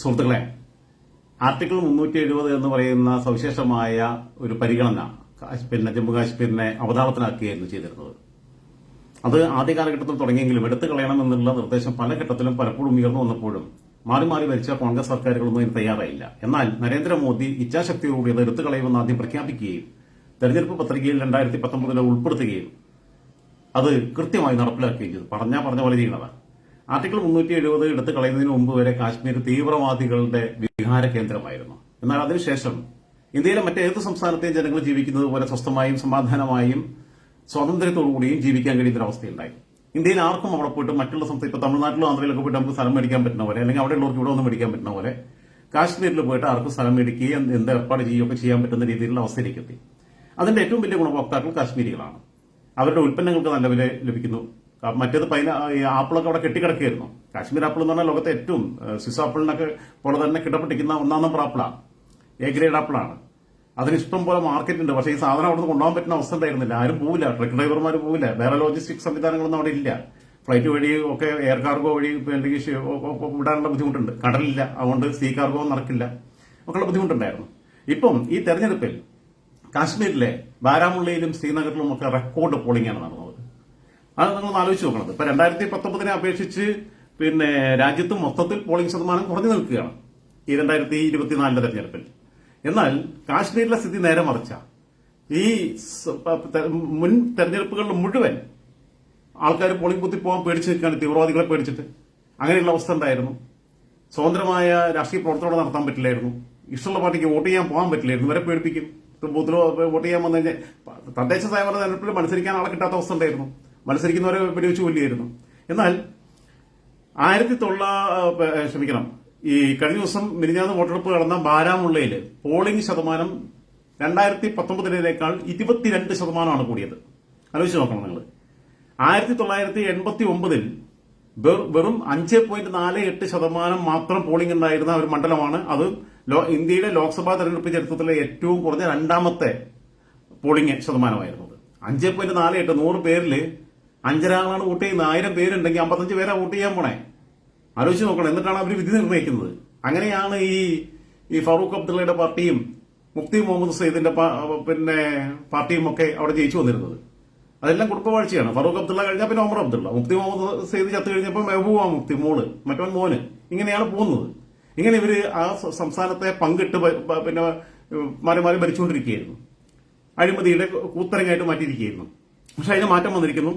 സുഹൃത്തുക്കളെ ആർട്ടിക്കിൾ മുന്നൂറ്റി എഴുപത് എന്ന് പറയുന്ന സവിശേഷമായ ഒരു പരിഗണന കാശ്മീരിനെ ജമ്മു കാശ്മീരിനെ അവതാളത്തിലാക്കുകയായിരുന്നു ചെയ്തിരുന്നത്. അത് ആദ്യ കാലഘട്ടത്തിൽ തുടങ്ങിയെങ്കിലും എടുത്തു കളയണമെന്നുള്ള നിർദ്ദേശം പല ഘട്ടത്തിലും പലപ്പോഴും ഉയർന്നു വന്നപ്പോഴും മാറി മാറി ഭരിച്ച കോൺഗ്രസ് സർക്കാരുകളൊന്നും ഇതിന് തയ്യാറായില്ല. എന്നാൽ നരേന്ദ്രമോദി ഇച്ഛാശക്തിയോടുകൂടി അത് എടുത്തു കളയുമെന്ന് ആദ്യം പ്രഖ്യാപിക്കുകയും തെരഞ്ഞെടുപ്പ് പത്രികയിൽ രണ്ടായിരത്തി പത്തൊമ്പതിൽ ഉൾപ്പെടുത്തുകയും അത് കൃത്യമായി നടപ്പിലാക്കുകയും ചെയ്തു. പറഞ്ഞാൽ പറഞ്ഞ പോലെ ചെയ്യുന്നതാണ് ആർട്ടിക്കിൾ മുന്നൂറ്റി എഴുപത് എടുത്തു കളയുന്നതിന് മുമ്പ് വരെ കാശ്മീർ തീവ്രവാദികളുടെ വിഹാര കേന്ദ്രമായിരുന്നു. എന്നാൽ അതിനുശേഷം ഇന്ത്യയിലെ മറ്റേത് സംസ്ഥാനത്തെയും ജനങ്ങൾ ജീവിക്കുന്നത് പോലെ സ്വസ്ഥമായും സമാധാനമായും സ്വാതന്ത്ര്യത്തോടുകൂടിയും ജീവിക്കാൻ കഴിയുന്ന അവസ്ഥയുണ്ടായി ഇന്ത്യയിൽ ആർക്കും അവിടെ പോയിട്ട് മറ്റുള്ള സംസ്ഥാനം ഇപ്പോൾ തമിഴ്നാട്ടിലും ആന്ധ്രയിലൊക്കെ പോയിട്ട് നമുക്ക് സ്ഥലം മേടിക്കാൻ പറ്റുന്ന പോലെ അല്ലെങ്കിൽ അവിടെയുള്ളവർക്ക് ഇവിടെ ഒന്ന് മേടിക്കാൻ പറ്റുന്ന പോലെ കാശ്മീരിൽ പോയിട്ട് ആർക്കും സ്ഥലം മേടിക്കുകയും എന്ത് ഏർപ്പാട് ചെയ്യുകയൊക്കെ ചെയ്യാൻ പറ്റുന്ന രീതിയിലുള്ള അവസ്ഥയിലേക്ക് എത്തി. അതിന്റെ ഏറ്റവും വലിയ ഗുണഭോക്താക്കൾ കാശ്മീരികളാണ്. അവരുടെ ഉൽപ്പന്നങ്ങൾക്ക് നല്ല വില ലഭിക്കുന്നു. മറ്റേത് പൈന ആപ്പിളൊക്കെ അവിടെ കെട്ടിക്കിടക്കുകയായിരുന്നു. കാശ്മീർ ആപ്പിൾ എന്ന് പറഞ്ഞാൽ ലോകത്തെ ഏറ്റവും സ്വിസ് ആപ്പിളിനൊക്കെ പോലെ തന്നെ കിട്ടപ്പെട്ടിരിക്കുന്ന ഒന്നാം നമ്പർ ആപ്പിളാണ് എ ഗ്രേഡ് ആപ്പിളാണ് അതിന് ഇഷ്ടം പോലെ മാർക്കറ്റ് ഉണ്ട്. പക്ഷേ ഈ സാധനം അവിടെ നിന്ന് കൊണ്ടുപോകാൻ പറ്റുന്ന അവസ്ഥ ഉണ്ടായിരുന്നില്ല. ആരും പോവില്ല. ട്രക്ക് ഡ്രൈവർമാർ പോവില്ല. വേറെ ലോജിസ്റ്റിക് സംവിധാനങ്ങളൊന്നും അവിടെ ഇല്ല. ഫ്ലൈറ്റ് വഴി ഒക്കെ എയർ കാർഗോ വഴി അല്ലെങ്കിൽ വിടാനുള്ള ബുദ്ധിമുട്ടുണ്ട്. കടലില്ല. അതുകൊണ്ട് സീ കാർഗോ നടക്കില്ല. ഒക്കെയുള്ള ബുദ്ധിമുട്ടുണ്ടായിരുന്നു. ഇപ്പം ഈ തെരഞ്ഞെടുപ്പിൽ കാശ്മീരിലെ ബാരാമുള്ളയിലും ശ്രീനഗറിലും ഒക്കെ റെക്കോർഡ് പോളിംഗ് ആണ് നടന്നത്. അത് നിങ്ങൾ ആലോചിച്ച് നോക്കണത്. ഇപ്പൊ രണ്ടായിരത്തി പത്തൊമ്പതിനെ അപേക്ഷിച്ച് പിന്നെ രാജ്യത്ത് മൊത്തത്തിൽ പോളിംഗ് ശതമാനം കുറഞ്ഞു നിൽക്കുകയാണ് ഈ രണ്ടായിരത്തി ഇരുപത്തിനാലിന്റെ തെരഞ്ഞെടുപ്പിൽ. എന്നാൽ കാശ്മീരിലെ സ്ഥിതി നേരെ മറിച്ച ഈ മുൻ തെരഞ്ഞെടുപ്പുകളിൽ മുഴുവൻ ആൾക്കാർ പോളിംഗ് ബൂത്തിൽ പോകാൻ പേടിച്ച് നിൽക്കുകയാണ് തീവ്രവാദികളെ പേടിച്ചിട്ട്. അങ്ങനെയുള്ള അവസ്ഥ ഉണ്ടായിരുന്നു സ്വതന്ത്രമായ രാഷ്ട്രീയ പ്രവർത്തനം നടത്താൻ പറ്റില്ലായിരുന്നു. ഇഷ്ടമുള്ള പാർട്ടിക്ക് വോട്ട് ചെയ്യാൻ പോകാൻ പറ്റില്ലായിരുന്നു. വരെ പേടിപ്പിക്കും. ബൂത്തിലോ വോട്ട് ചെയ്യാൻ വന്നു കഴിഞ്ഞാൽ തദ്ദേശ സ്വയംഭരണ തെരഞ്ഞെടുപ്പിൽ മത്സരിക്കാൻ ആളെ കിട്ടാത്ത അവസ്ഥ ഉണ്ടായിരുന്നു മത്സരിക്കുന്നവരെ വെടിവെച്ച് കൊല്ലിയായിരുന്നു എന്നാൽ ആയിരത്തി തൊള്ളാ ക്ഷമിക്കണം. ഈ കഴിഞ്ഞ ദിവസം മിനിഞ്ഞാന്ന് വോട്ടെടുപ്പ് നടന്ന ബാരാമുള്ളയിൽ പോളിംഗ് ശതമാനം രണ്ടായിരത്തി പത്തൊമ്പതിനേക്കാൾ ഇരുപത്തിരണ്ട് ശതമാനമാണ് കൂടിയത്. ആലോചിച്ച് നോക്കണം നിങ്ങൾ ആയിരത്തി തൊള്ളായിരത്തി എൺപത്തി ഒമ്പതിൽ വെറും അഞ്ച് പോയിന്റ് നാല് എട്ട് ശതമാനം മാത്രം പോളിംഗ് ഉണ്ടായിരുന്ന ഒരു മണ്ഡലമാണ്. അത് ഇന്ത്യയിലെ ലോക്സഭാ തെരഞ്ഞെടുപ്പ് ചരിത്രത്തിലെ ഏറ്റവും കുറഞ്ഞ രണ്ടാമത്തെ പോളിംഗ് ശതമാനമായിരുന്നത്. അഞ്ച് പോയിന്റ് നാല് എട്ട് നൂറ് പേരിൽ അഞ്ചരാളാണ് വോട്ട് ചെയ്യുന്നത്. ആയിരം പേരുണ്ടെങ്കിൽ അമ്പത്തഞ്ച് പേരാ വോട്ട് ചെയ്യാൻ പോണേ. ആലോചിച്ച് നോക്കണം. എന്നിട്ടാണ് അവർ വിധി നിർണയിക്കുന്നത്. അങ്ങനെയാണ് ഈ ഈ ഫറൂഖ് അബ്ദുള്ളയുടെ പാർട്ടിയും മുഫ്തി മുഹമ്മദ് സയ്യിദിന്റെ പിന്നെ പാർട്ടിയും ഒക്കെ അവിടെ ജയിച്ചു വന്നിരുന്നത്. അതെല്ലാം കുടുംബവാഴ്ചയാണ്. ഫറൂഖ് അബ്ദുള്ള കഴിഞ്ഞാൽ പിന്നെ ഒമർ അബ്ദുള്ള. മുഫ്തി മുഹമ്മദ് സയ്യിദ് ചത്തു കഴിഞ്ഞപ്പോൾ മെഹബൂബ മുഫ്തി മോൾ മറ്റവൻ മോന്. ഇങ്ങനെയാണ് പോകുന്നത്. ഇങ്ങനെ ഇവർ ആ സംസ്ഥാനത്തെ പങ്കിട്ട് പിന്നെ മാറി മാറി ഭരിച്ചുകൊണ്ടിരിക്കുകയായിരുന്നു. അഴിമതിയുടെ കൂത്തരങ്ങായിട്ട് മാറ്റിയിരിക്കുകയായിരുന്നു. പക്ഷെ അതിന് മാറ്റം വന്നിരിക്കുന്നു.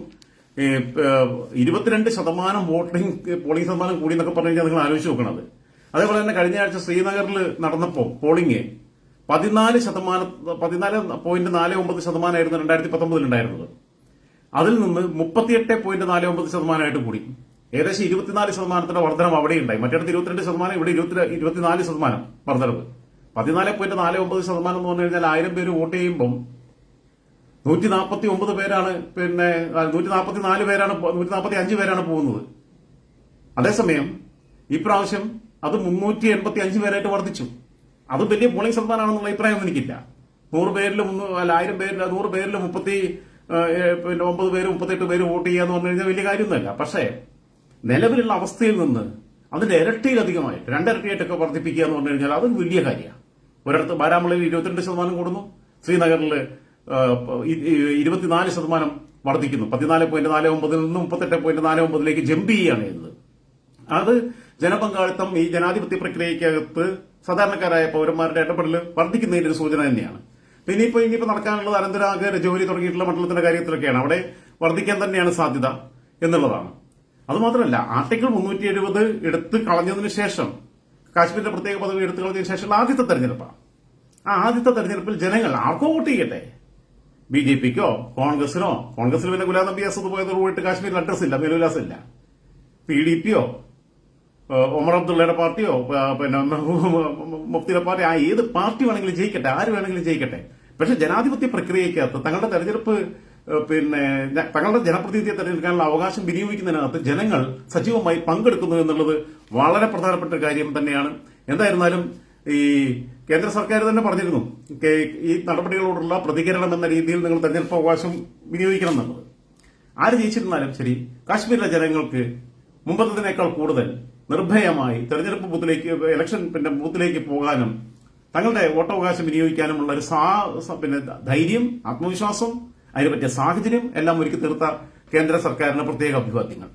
ഇരുപത്തിരണ്ട് ശതമാനം വോട്ടിംഗ് പോളിംഗ് ശതമാനം കൂടി എന്നൊക്കെ പറഞ്ഞു കഴിഞ്ഞാൽ നിങ്ങൾ ആലോചിച്ച് നോക്കണത് അതേപോലെ തന്നെ കഴിഞ്ഞ ആഴ്ച ശ്രീനഗറിൽ നടന്നപ്പോൾ പോളിംഗ് പതിനാല് ശതമാനം പതിനാല് പോയിന്റ് നാല് ഒമ്പത് ശതമാനമായിരുന്നു രണ്ടായിരത്തി പത്തൊമ്പതിൽ ഉണ്ടായിരുന്നത്. അതിൽ നിന്ന് മുപ്പത്തിയെട്ട് പോയിന്റ് നാല് ഒമ്പത് ശതമാനമായിട്ട് കൂടി. ഏകദേശം ഇരുപത്തിനാല് ശതമാനത്തിന്റെ വർധനം അവിടെ ഉണ്ടായി മറ്റിടത്ത് ഇരുപത്തിരണ്ട് ശതമാനം ഇവിടെ ഇരുപത്തി ഇരുപത്തിനാല് ശതമാനം വർധനവ്. പതിനാല് പോയിന്റ് നാല് ഒമ്പത് ശതമാനം എന്ന് പറഞ്ഞു കഴിഞ്ഞാൽ ആയിരം പേര് വോട്ട് ചെയ്യുമ്പം നൂറ്റി നാൽപ്പത്തി ഒമ്പത് പേരാണ് പിന്നെ നൂറ്റി നാൽപ്പത്തി നാല് പേരാണ് നൂറ്റി നാൽപ്പത്തി അഞ്ച് പേരാണ് പോകുന്നത്. അതേസമയം ഇപ്രാവശ്യം അത് മുന്നൂറ്റി എൺപത്തി അഞ്ച് പേരായിട്ട് വർദ്ധിച്ചു. അത് വലിയ പോളിംഗ് ശതമാനമാണെന്നുള്ള അഭിപ്രായമൊന്നും എനിക്കില്ല. നൂറ് പേരിൽ അല്ല ആയിരം പേരിൽ നൂറ് പേരിൽ മുപ്പത്തി പിന്നെ ഒമ്പത് പേര് മുപ്പത്തെട്ട് പേര് വോട്ട് ചെയ്യാന്ന് പറഞ്ഞു കഴിഞ്ഞാൽ വലിയ കാര്യമൊന്നുമല്ല. പക്ഷേ നിലവിലുള്ള അവസ്ഥയിൽ നിന്ന് അതിന്റെ ഇരട്ടിയിലധികമായിട്ട് രണ്ടിരട്ടിയായിട്ടൊക്കെ വർദ്ധിപ്പിക്കുക എന്ന് പറഞ്ഞു കഴിഞ്ഞാൽ അത് വലിയ കാര്യമാണ്. ഒരിടത്ത് ബാരാമുള്ളയിൽ ഇരുപത്തിരണ്ട് ശതമാനം കൂടുന്നു. ശ്രീനഗറിൽ ഇരുപത്തിനാല് ശതമാനം വർദ്ധിക്കുന്നു. പതിനാല് പോയിന്റ് നാല് ഒമ്പതിൽ നിന്ന് മുപ്പത്തെട്ട് പോയിന്റ് നാല് ഒമ്പതിലേക്ക് ജമ്പ് ചെയ്യുകയാണ് ചെയ്യുന്നത്. അത് ജനപങ്കാളിത്തം ഈ ജനാധിപത്യ പ്രക്രിയക്കകത്ത് സാധാരണക്കാരായ പൗരന്മാരുടെ ഇടപെടൽ വർദ്ധിക്കുന്നതിന്റെ ഒരു സൂചന തന്നെയാണ്. പിന്നെ ഇനിയിപ്പോ ഇനിയിപ്പോ നടക്കാനുള്ളത് അനന്തരാഗ് ജോലി തുടങ്ങിയിട്ടുള്ള മണ്ഡലത്തിന്റെ കാര്യത്തിലൊക്കെയാണ്. അവിടെ വർദ്ധിക്കാൻ തന്നെയാണ് സാധ്യത എന്നുള്ളതാണ്. അതുമാത്രമല്ല ആർട്ടിക്കിൾ മുന്നൂറ്റി എഴുപത് എടുത്ത് കളഞ്ഞതിന് ശേഷം കാശ്മീരിന്റെ പ്രത്യേക പദവി എടുത്തു കളഞ്ഞതിന് ശേഷമുള്ള ആദ്യത്തെ തെരഞ്ഞെടുപ്പാണ്. ആ ആദ്യത്തെ തെരഞ്ഞെടുപ്പിൽ ജനങ്ങൾ ആർക്കോ വോട്ട് ചെയ്യട്ടെ? ബി ജെ പിക്കോ? കോൺഗ്രസിനോ? കോൺഗ്രസിൽ പിന്നെ ഗുലാം നബി ആസാദ് പോയത് റൂട്ട് കാശ്മീരിൽ അഡ്രസ് ഇല്ല മേലുല്ലാസ് ഇല്ല പി ഡി പിയോ? ഒമർ അബ്ദുള്ളയുടെ പാർട്ടിയോ? പിന്നെ മുഫ്തിയുടെ പാർട്ടി? ആ ഏത് പാർട്ടി വേണമെങ്കിലും ജയിക്കട്ടെ ആര് വേണമെങ്കിലും ജയിക്കട്ടെ. പക്ഷെ ജനാധിപത്യ പ്രക്രിയക്കകത്ത് തങ്ങളുടെ തെരഞ്ഞെടുപ്പ് പിന്നെ തങ്ങളുടെ ജനപ്രതിനിധിയെ തെരഞ്ഞെടുക്കാനുള്ള അവകാശം വിനിയോഗിക്കുന്നതിനകത്ത് ജനങ്ങൾ സജീവമായി പങ്കെടുക്കുന്നു എന്നുള്ളത് വളരെ പ്രധാനപ്പെട്ട കാര്യം തന്നെയാണ്. എന്തായിരുന്നാലും ഈ കേന്ദ്ര സർക്കാർ തന്നെ പറഞ്ഞിരുന്നു ഈ നടപടികളോടുള്ള പ്രതികരണം എന്ന രീതിയിൽ നിങ്ങൾ തെരഞ്ഞെടുപ്പ് അവകാശം വിനിയോഗിക്കണം എന്നുള്ളത്. ആര് ജയിച്ചിരുന്നാലും ശരി കാശ്മീരിലെ ജനങ്ങൾക്ക് മുമ്പത്തതിനേക്കാൾ കൂടുതൽ നിർഭയമായി തെരഞ്ഞെടുപ്പ് ബൂത്തിലേക്ക് ഇലക്ഷൻ പിന്നെ ബൂത്തിലേക്ക് പോകാനും തങ്ങളുടെ വോട്ടവകാശം വിനിയോഗിക്കാനുമുള്ള ഒരു സാ പിന്നെ ധൈര്യം ആത്മവിശ്വാസം അതിന് പറ്റിയ സാഹചര്യം എല്ലാം ഒരുക്കി തീർത്ത കേന്ദ്ര സർക്കാരിന് പ്രത്യേക അഭിവാദ്യങ്ങൾ.